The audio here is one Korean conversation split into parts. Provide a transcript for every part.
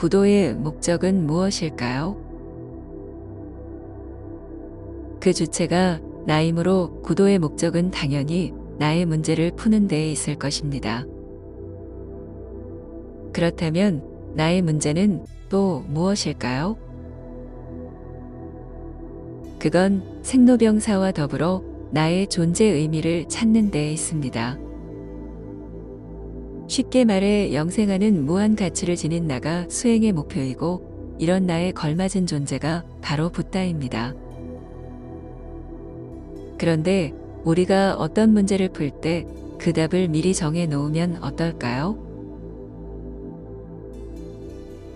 구도의 목적은 무엇일까요? 그 주체가 나이므로 구도의 목적은 당연히 나의 문제를 푸는 데에 있을 것입니다. 그렇다면 나의 문제는 또 무엇일까요? 그건 생로병사와 더불어 나의 존재 의미를 찾는 데에 있습니다. 쉽게 말해 영생하는 무한 가치를 지닌 나가 수행의 목표이고 이런 나에 걸맞은 존재가 바로 붓다입니다. 그런데 우리가 어떤 문제를 풀 때 그 답을 미리 정해 놓으면 어떨까요?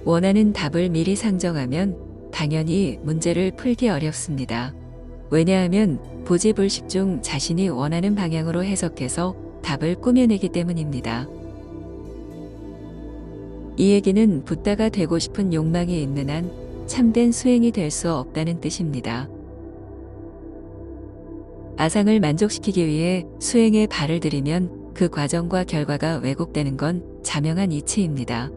원하는 답을 미리 상정하면 당연히 문제를 풀기 어렵습니다. 왜냐하면 보지불식 중 자신이 원하는 방향으로 해석해서 답을 꾸며내기 때문입니다. 이 얘기는 붓다가 되고 싶은 욕망이 있는 한 참된 수행이 될 수 없다는 뜻입니다. 아상을 만족시키기 위해 수행에 발을 들이면 그 과정과 결과가 왜곡되는 건 자명한 이치입니다.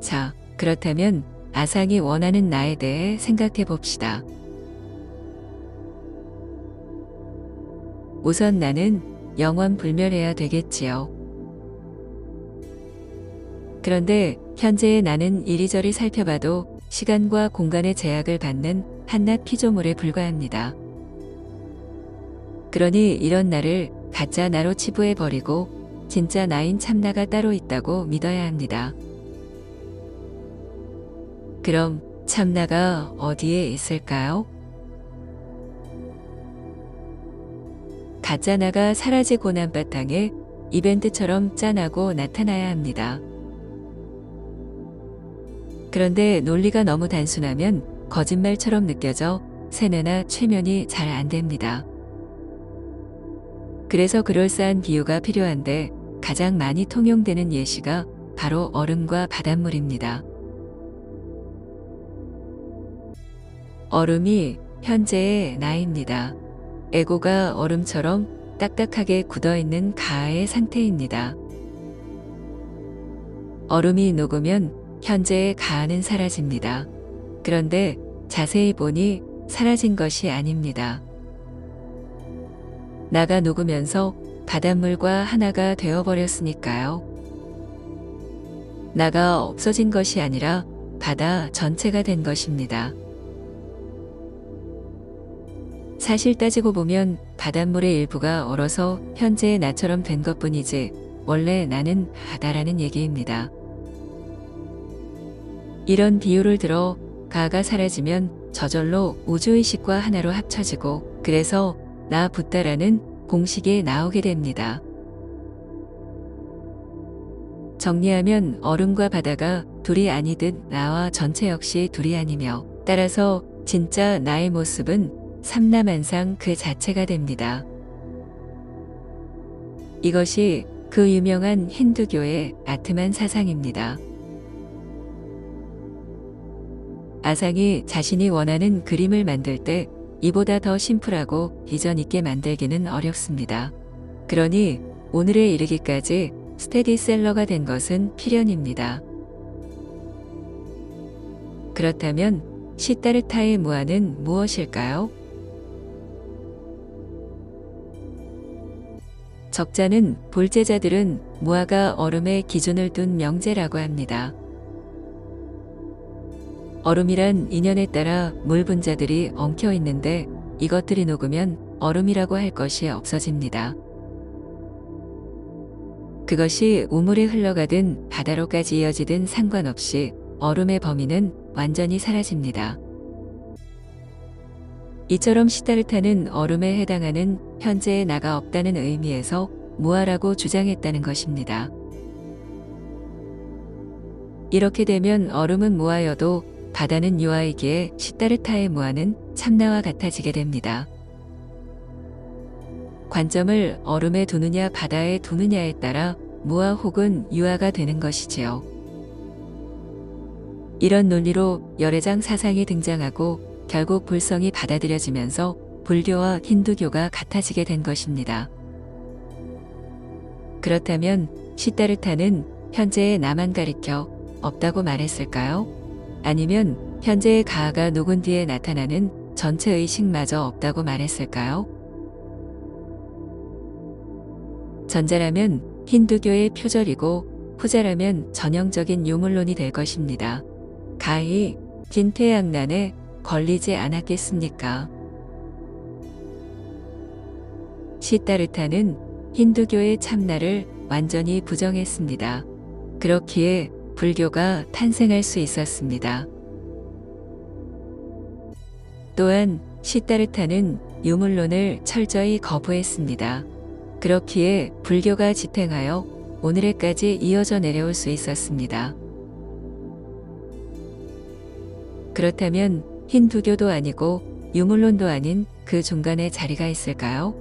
자, 그렇다면 아상이 원하는 나에 대해 생각해 봅시다. 우선 나는 영원 불멸해야 되겠지요. 그런데 현재의 나는 이리저리 살펴봐도 시간과 공간의 제약을 받는 한낱 피조물에 불과합니다. 그러니 이런 나를 가짜 나로 치부해 버리고 진짜 나인 참나가 따로 있다고 믿어야 합니다. 그럼 참나가 어디에 있을까요? 가짜 나가 사라지고 난 바탕에 이벤트처럼 짠하고 나타나야 합니다. 그런데 논리가 너무 단순하면 거짓말처럼 느껴져 세뇌나 최면이 잘 안 됩니다. 그래서 그럴싸한 비유가 필요한데 가장 많이 통용되는 예시가 바로 얼음과 바닷물입니다. 얼음이 현재의 나입니다. 에고가 얼음처럼 딱딱하게 굳어있는 가의 상태입니다. 얼음이 녹으면 현재의 가는 사라집니다. 그런데 자세히 보니 사라진 것이 아닙니다. 나가 녹으면서 바닷물과 하나가 되어버렸으니까요. 나가 없어진 것이 아니라 바다 전체가 된 것입니다. 사실 따지고 보면 바닷물의 일부가 얼어서 현재의 나처럼 된 것 뿐이지 원래 나는 바다라는 얘기입니다. 이런 비유를 들어 가가 사라지면 저절로 우주의식과 하나로 합쳐지고 그래서 나 붓다라는 공식이 나오게 됩니다. 정리하면 얼음과 바다가 둘이 아니듯 나와 전체 역시 둘이 아니며 따라서 진짜 나의 모습은 삼라만상 그 자체가 됩니다. 이것이 그 유명한 힌두교의 아트만 사상입니다. 아상이 자신이 원하는 그림을 만들 때 이보다 더 심플하고 비전 있게 만들기는 어렵습니다. 그러니 오늘에 이르기까지 스테디셀러가 된 것은 필연입니다. 그렇다면 시타르타의 무아는 무엇일까요? 적자는 볼제자들은 무아가 얼음에 기준을 둔 명제라고 합니다. 얼음이란 인연에 따라 물 분자들이 엉켜 있는데 이것들이 녹으면 얼음이라고 할 것이 없어집니다. 그것이 우물에 흘러가든 바다로까지 이어지든 상관없이 얼음의 범위는 완전히 사라집니다. 이처럼 시타르타는 얼음에 해당하는 현재의 나가 없다는 의미에서 무아라고 주장했다는 것입니다. 이렇게 되면 얼음은 무아여도 바다는 유아이기에 시타르타의 무아는 참나와 같아지게 됩니다. 관점을 얼음에 두느냐 바다에 두느냐에 따라 무아 혹은 유아가 되는 것이지요. 이런 논리로 열애장 사상이 등장하고 결국 불성이 받아들여지면서 불교와 힌두교가 같아지게 된 것입니다. 그렇다면 시타르타는 현재의 나만 가리켜 없다고 말했을까요? 아니면 현재의 가가 녹은 뒤에 나타나는 전체 의식마저 없다고 말했을까요? 전자라면 힌두교의 표절이고 후자라면 전형적인 유물론이 될 것입니다. 가히 빈태양난에 걸리지 않았겠습니까? 시타르타는 힌두교의 참나를 완전히 부정했습니다. 그렇기에 불교가 탄생할 수 있었습니다. 또한 시타르타는 유물론을 철저히 거부했습니다. 그렇기에 불교가 지탱하여 오늘에까지 이어져 내려올 수 있었습니다. 그렇다면 힌두교도 아니고 유물론도 아닌 그 중간에 자리가 있을까요?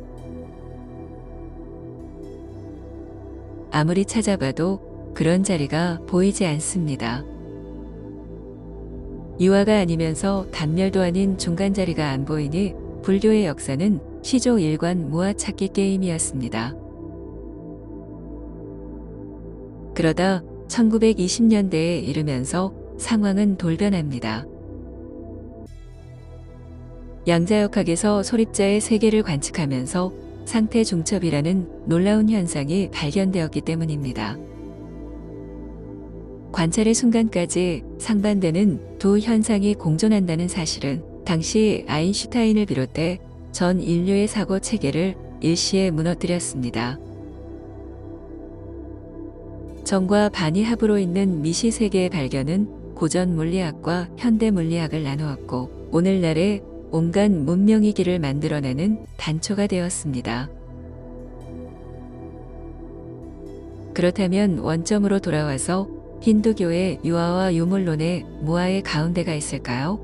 아무리 찾아봐도 그런 자리가 보이지 않습니다. 유화가 아니면서 단멸도 아닌 중간 자리가 안 보이니 불교의 역사는 시조 일관 무화 찾기 게임이었습니다. 그러다 1920년대에 이르면서 상황은 돌변합니다. 양자역학에서 소립자의 세계를 관측하면서 상태 중첩이라는 놀라운 현상이 발견되었기 때문입니다. 관찰의 순간까지 상반되는 두 현상이 공존한다는 사실은 당시 아인슈타인을 비롯해 전 인류의 사고 체계를 일시에 무너뜨렸습니다. 정과 반이 합으로 있는 미시 세계의 발견은 고전 물리학과 현대 물리학을 나누었고 오늘날의 온갖 문명의 길을 만들어내는 단초가 되었습니다. 그렇다면 원점으로 돌아와서 힌두교의 유아와 유물론의 무아의 가운데가 있을까요?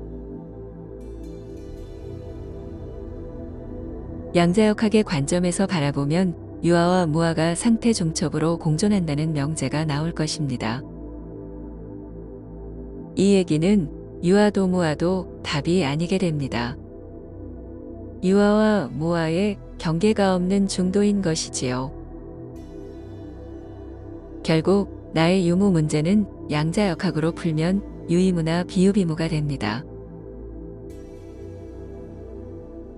양자역학의 관점에서 바라보면 유아와 무아가 상태 중첩으로 공존한다는 명제가 나올 것입니다. 이 얘기는 유아도 무아도 답이 아니게 됩니다. 유아와 무아의 경계가 없는 중도인 것이지요. 결국 나의 유무 문제는 양자역학으로 풀면 유의무나 비유비무가 됩니다.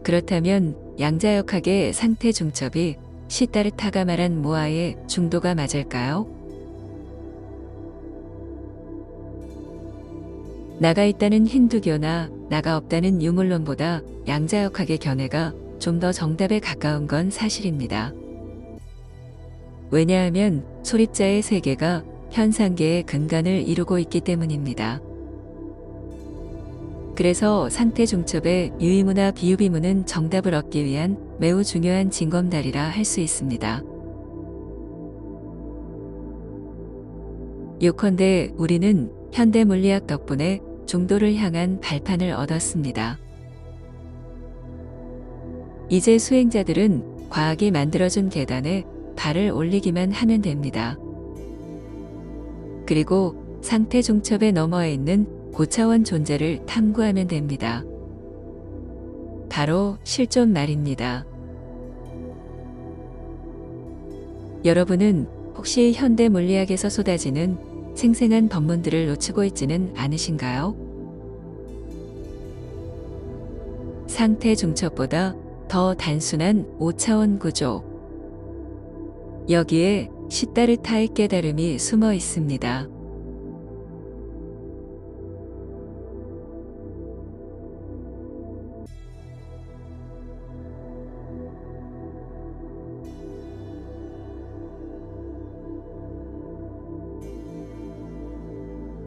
그렇다면 양자역학의 상태 중첩이 시타르타가 말한 무아의 중도가 맞을까요? 나가 있다는 힌두교나 나가 없다는 유물론보다 양자역학의 견해가 좀 더 정답에 가까운 건 사실입니다. 왜냐하면 소립자의 세계가 현상계의 근간을 이루고 있기 때문입니다. 그래서 상태 중첩의 유의무나 비유비무는 정답을 얻기 위한 매우 중요한 징검다리라 할 수 있습니다. 요컨대 우리는 현대 물리학 덕분에 중도를 향한 발판을 얻었습니다. 이제 수행자들은 과학이 만들어준 계단에 발을 올리기만 하면 됩니다. 그리고 상태 중첩에 너머에 있는 고차원 존재를 탐구하면 됩니다. 바로 실존 말입니다. 여러분은 혹시 현대 물리학에서 쏟아지는 생생한 법문들을 놓치고 있지는 않으신가요? 상태 중첩보다 더 단순한 5차원 구조. 여기에 시타르타의 깨달음이 숨어 있습니다.